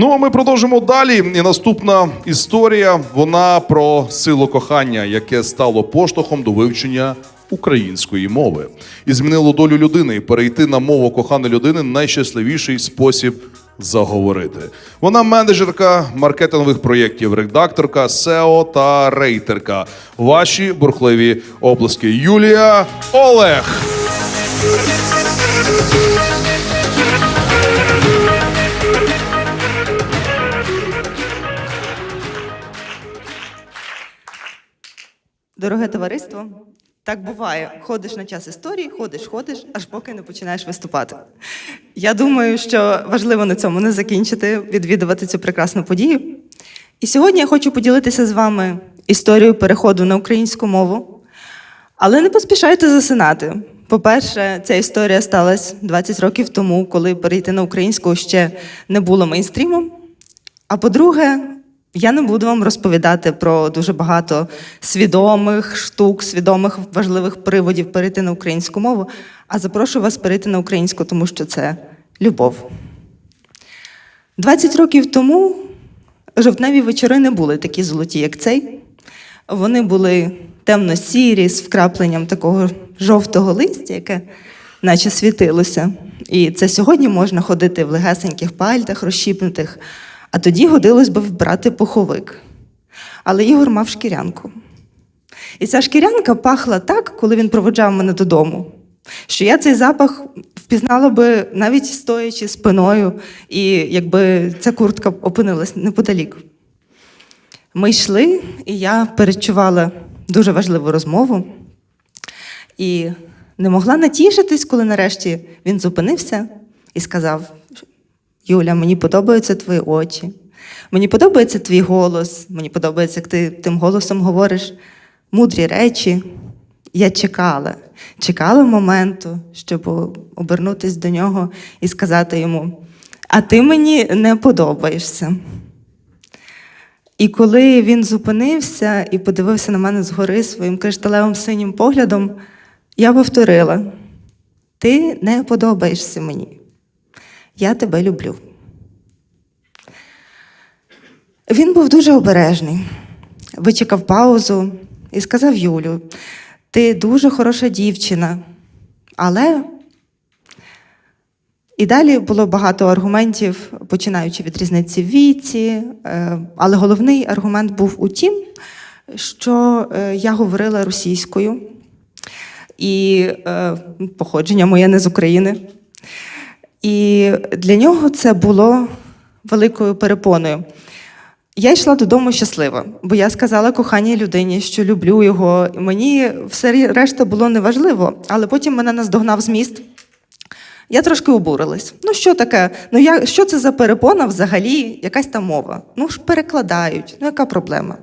Ну а ми продовжимо далі. І наступна історія вона про силу кохання, яке стало поштовхом до вивчення української мови і змінило долю людини. Перейти на мову коханої людини найщасливіший спосіб заговорити. Вона менеджерка маркетингових проєктів, редакторка, SEO та рейтерка. Ваші бурхливі обласки. Юлія Олег. Дороге товариство, так буває. Ходиш на час історії, ходиш, ходиш, аж поки не починаєш виступати. Я думаю, що важливо на цьому не закінчити, відвідувати цю прекрасну подію. І сьогодні я хочу поділитися з вами історією переходу на українську мову. Але не поспішайте засинати. По-перше, ця історія сталася 20 років тому, коли перейти на українську ще не було мейнстрімом. А по-друге, я не буду вам розповідати про дуже багато свідомих штук, свідомих важливих приводів перейти на українську мову, а запрошую вас перейти на українську, тому що це любов. 20 років тому жовтневі вечори не були такі золоті, як цей. Вони були темно-сірі, з вкрапленням такого жовтого листя, яке наче світилося. І це сьогодні можна ходити в легесеньких пальтах, розщіпнутих, а тоді годилось би вбрати пуховик. Але Ігор мав шкірянку. І ця шкірянка пахла так, коли він проводжав мене додому, що я цей запах впізнала би навіть стоячи спиною, і якби ця куртка опинилась неподалік. Ми йшли, і я перечувала дуже важливу розмову. І не могла натішитись, коли нарешті він зупинився і сказав: Юля, мені подобаються твої очі, мені подобається твій голос, мені подобається, як ти тим голосом говориш мудрі речі. Я чекала, чекала моменту, щоб обернутися до нього і сказати йому: А ти мені не подобаєшся. І коли він зупинився і подивився на мене згори своїм кришталевим синім поглядом, я повторила: Ти не подобаєшся мені. Я тебе люблю. Він був дуже обережний, вичекав паузу і сказав Юлю: ти дуже хороша дівчина, але. І далі було багато аргументів, починаючи від різниці в віці. е, Але головний аргумент був у тім, що е, я говорила російською, і е, походження моє не з України. І для нього це було великою перепоною. Я йшла додому щаслива, бо я сказала коханій людині, що люблю його. Мені все решта було неважливо, але потім мене наздогнав зміст. Я трошки обурилась. Ну, що таке? Ну, я, що це за перепона взагалі? Якась там мова? Ну ж перекладають. Ну, яка проблема?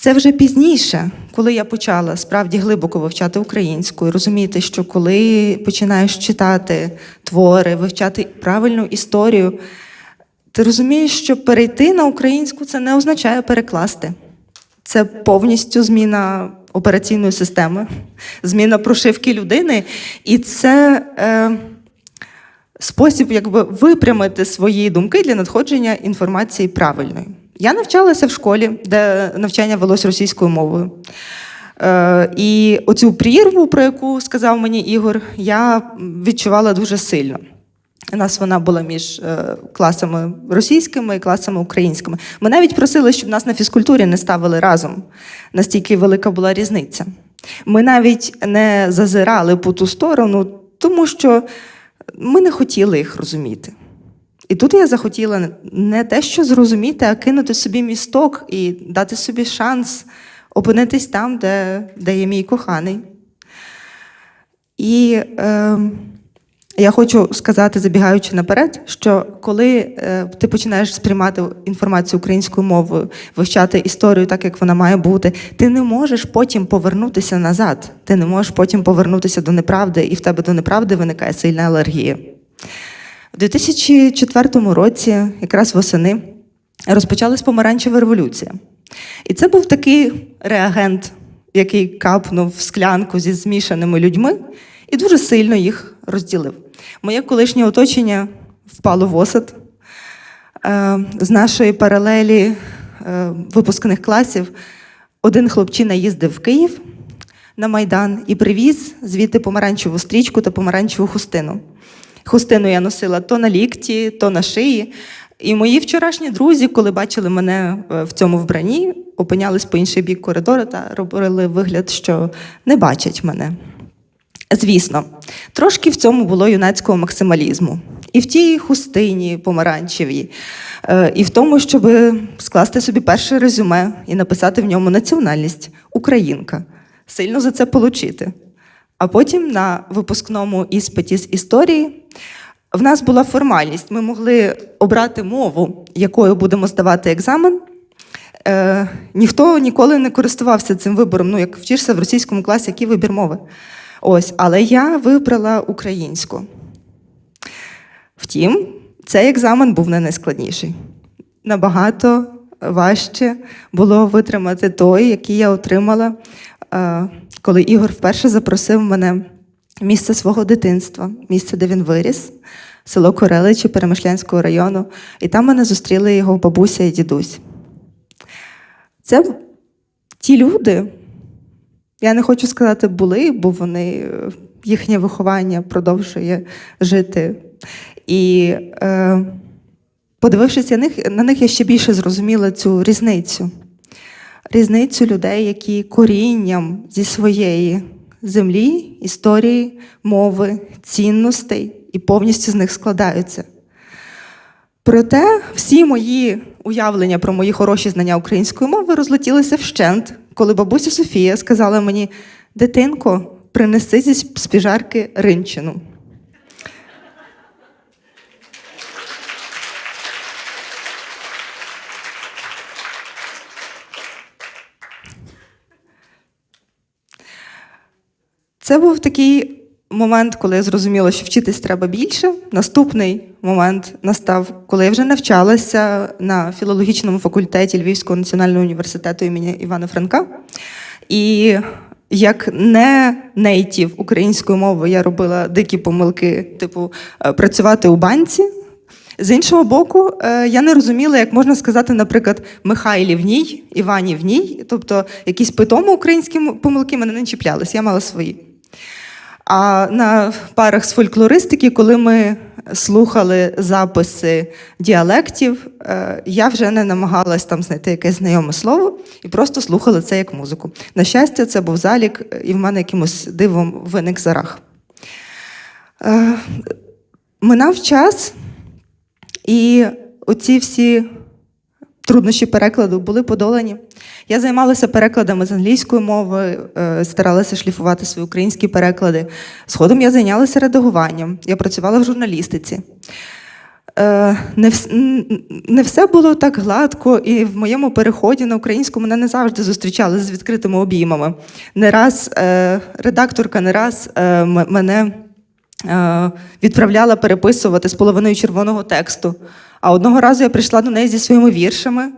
Це вже пізніше, коли я почала справді глибоко вивчати українську і розуміти, що коли починаєш читати твори, вивчати правильну історію, ти розумієш, що перейти на українську це не означає перекласти. Це повністю зміна операційної системи, зміна прошивки людини, і це е, спосіб якби, випрямити свої думки для надходження інформації правильної. Я навчалася в школі, де навчання велось російською мовою. Е, і оцю прірву, про яку сказав мені Ігор, я відчувала дуже сильно. У нас вона була між е, класами російськими і класами українськими. Ми навіть просили, щоб нас на фізкультурі не ставили разом. Настільки велика була різниця. Ми навіть не зазирали по ту сторону, тому що ми не хотіли їх розуміти. І тут я захотіла не те, що зрозуміти, а кинути собі місток і дати собі шанс опинитись там, де, де є мій коханий. І е, я хочу сказати, забігаючи наперед, що коли е, ти починаєш сприймати інформацію українською мовою, вивчати історію так, як вона має бути, ти не можеш потім повернутися назад. Ти не можеш потім повернутися до неправди, і в тебе до неправди виникає сильна алергія. У 2004 році, якраз восени, розпочалась помаранчева революція. І це був такий реагент, який капнув в склянку зі змішаними людьми і дуже сильно їх розділив. Моє колишнє оточення впало в осад. Е, З нашої паралелі е, випускних класів один хлопчина їздив в Київ на Майдан і привіз звідти помаранчеву стрічку та помаранчеву хустину. Хустину я носила то на лікті, то на шиї. І мої вчорашні друзі, коли бачили мене е, в цьому вбранні, опинялись по інший бік коридору та робили вигляд, що не бачать мене. Звісно, трошки в цьому було юнацького максималізму. І в тій хустині помаранчевій, е, і в тому, щоб скласти собі перше резюме і написати в ньому національність Українка, сильно за це получити. А потім на випускному іспиті з історії в нас була формальність. Ми могли обрати мову, якою будемо здавати екзамен. Е, ніхто ніколи не користувався цим вибором. Ну, як вчишся в російському класі, який вибір мови. Ось, але я вибрала українську. Втім, цей екзамен був не найскладніший. Набагато важче було витримати той, який я отримала, коли Ігор вперше запросив мене в місце свого дитинства, місце, де він виріс, село Кореличі Перемишлянського району, і там мене зустріли його бабуся і дідусь. Це ті люди, я не хочу сказати були, бо вони е, їхнє виховання продовжує жити. І е, подивившись на них, на них, я ще більше зрозуміла цю різницю. Різницю людей, які корінням зі своєї землі, історії, мови, цінностей і повністю з них складаються. Проте всі мої уявлення про мої хороші знання української мови розлетілися вщент, коли бабуся Софія сказала мені: дитинко, принеси зі спіжарки ринчину. Це був такий момент, коли я зрозуміла, що вчитись треба більше. Наступний момент настав, коли я вже навчалася на філологічному факультеті Львівського національного університету імені Івана Франка. І як не нейтів української мови, я робила дикі помилки, типу е, працювати у банці. З іншого боку, е, я не розуміла, як можна сказати, наприклад, Михайлівній, Іванівній, тобто якісь питомо українські помилки мене не чіплялись, я мала свої. А на парах з фольклористики, коли ми слухали записи діалектів, е, я вже не намагалась там знайти якесь знайоме слово і просто слухала це як музику. На щастя, це був залік, і в мене якимось дивом виник зарах. Е, Минав час, і оці всі труднощі перекладу були подолані. Я займалася перекладами з англійської мови, е, старалася шліфувати свої українські переклади. Згодом я зайнялася редагуванням, я працювала в журналістиці. Е, Не, все було так гладко, і в моєму переході на українську мене не завжди зустрічали з відкритими обіймами. Не раз е, редакторка, не раз мене відправляла переписувати з половиною червоного тексту. А одного разу я прийшла до неї зі своїми віршами.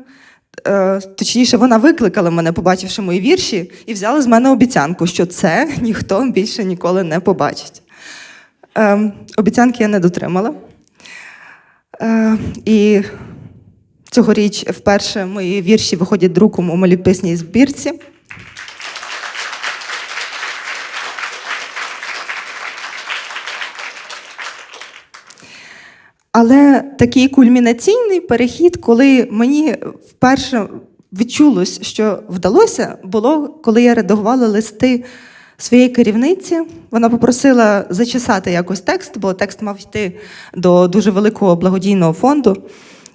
Е, Точніше, вона викликала мене, побачивши мої вірші, і взяла з мене обіцянку, що це ніхто більше ніколи не побачить. Е, Обіцянки я не дотримала. Е, І цьогоріч вперше мої вірші виходять друком у маліписній збірці. Але такий кульмінаційний перехід, коли мені вперше відчулось, що вдалося, було, коли я редагувала листи своєї керівниці. Вона попросила зачесати якось текст, бо текст мав йти до дуже великого благодійного фонду.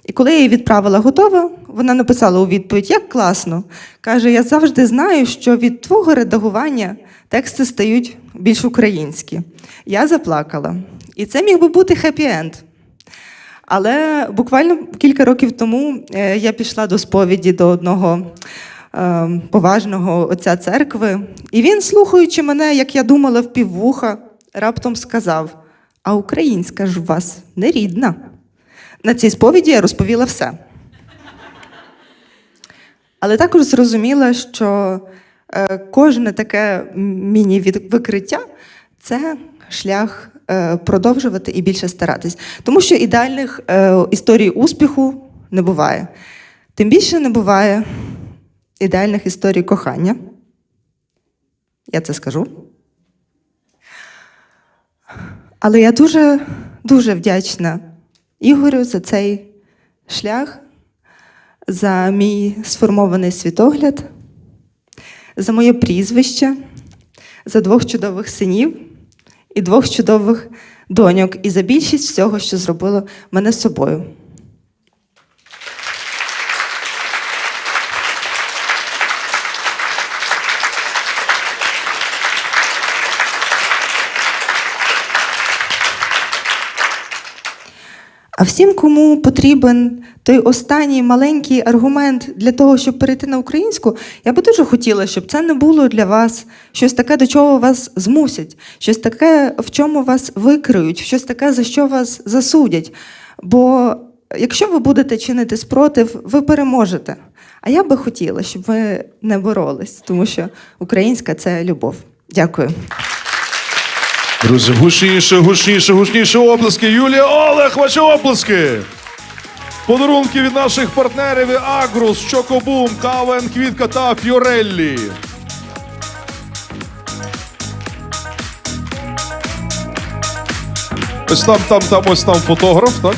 І коли я її відправила готове, вона написала у відповідь: як класно. Каже: Я завжди знаю, що від твого редагування тексти стають більш українські. Я заплакала. І це міг би бути хеппі-енд. Але буквально кілька років тому е, я пішла до сповіді до одного е, поважного отця церкви, і він, слухаючи мене, як я думала, в піввуха, раптом сказав: А українська ж у вас не рідна. На цій сповіді я розповіла все. Але також зрозуміла, що е, кожне таке міні-викриття це шлях продовжувати і більше старатись. Тому що ідеальних е, історій успіху не буває. Тим більше не буває ідеальних історій кохання. Я це скажу. Але я дуже, дуже вдячна Ігорю за цей шлях, за мій сформований світогляд, за моє прізвище, за двох чудових синів і двох чудових доньок, і за більшість всього, що зробило мене собою. А всім, кому потрібен той останній маленький аргумент для того, щоб перейти на українську, я би дуже хотіла, щоб це не було для вас щось таке, до чого вас змусять, щось таке, в чому вас викриють, щось таке, за що вас засудять. Бо якщо ви будете чинити спротив, ви переможете. А я би хотіла, щоб ви не боролись, тому що українська це любов. Дякую. Друзі, гучніше, гучніше, гучніше оплески. Юлія Олег, ваші оплески. Подарунки від наших партнерів Агрус, Чокобум, КВН Квітка та Фьореллі. Ось там, там, там, ось там фотограф, так?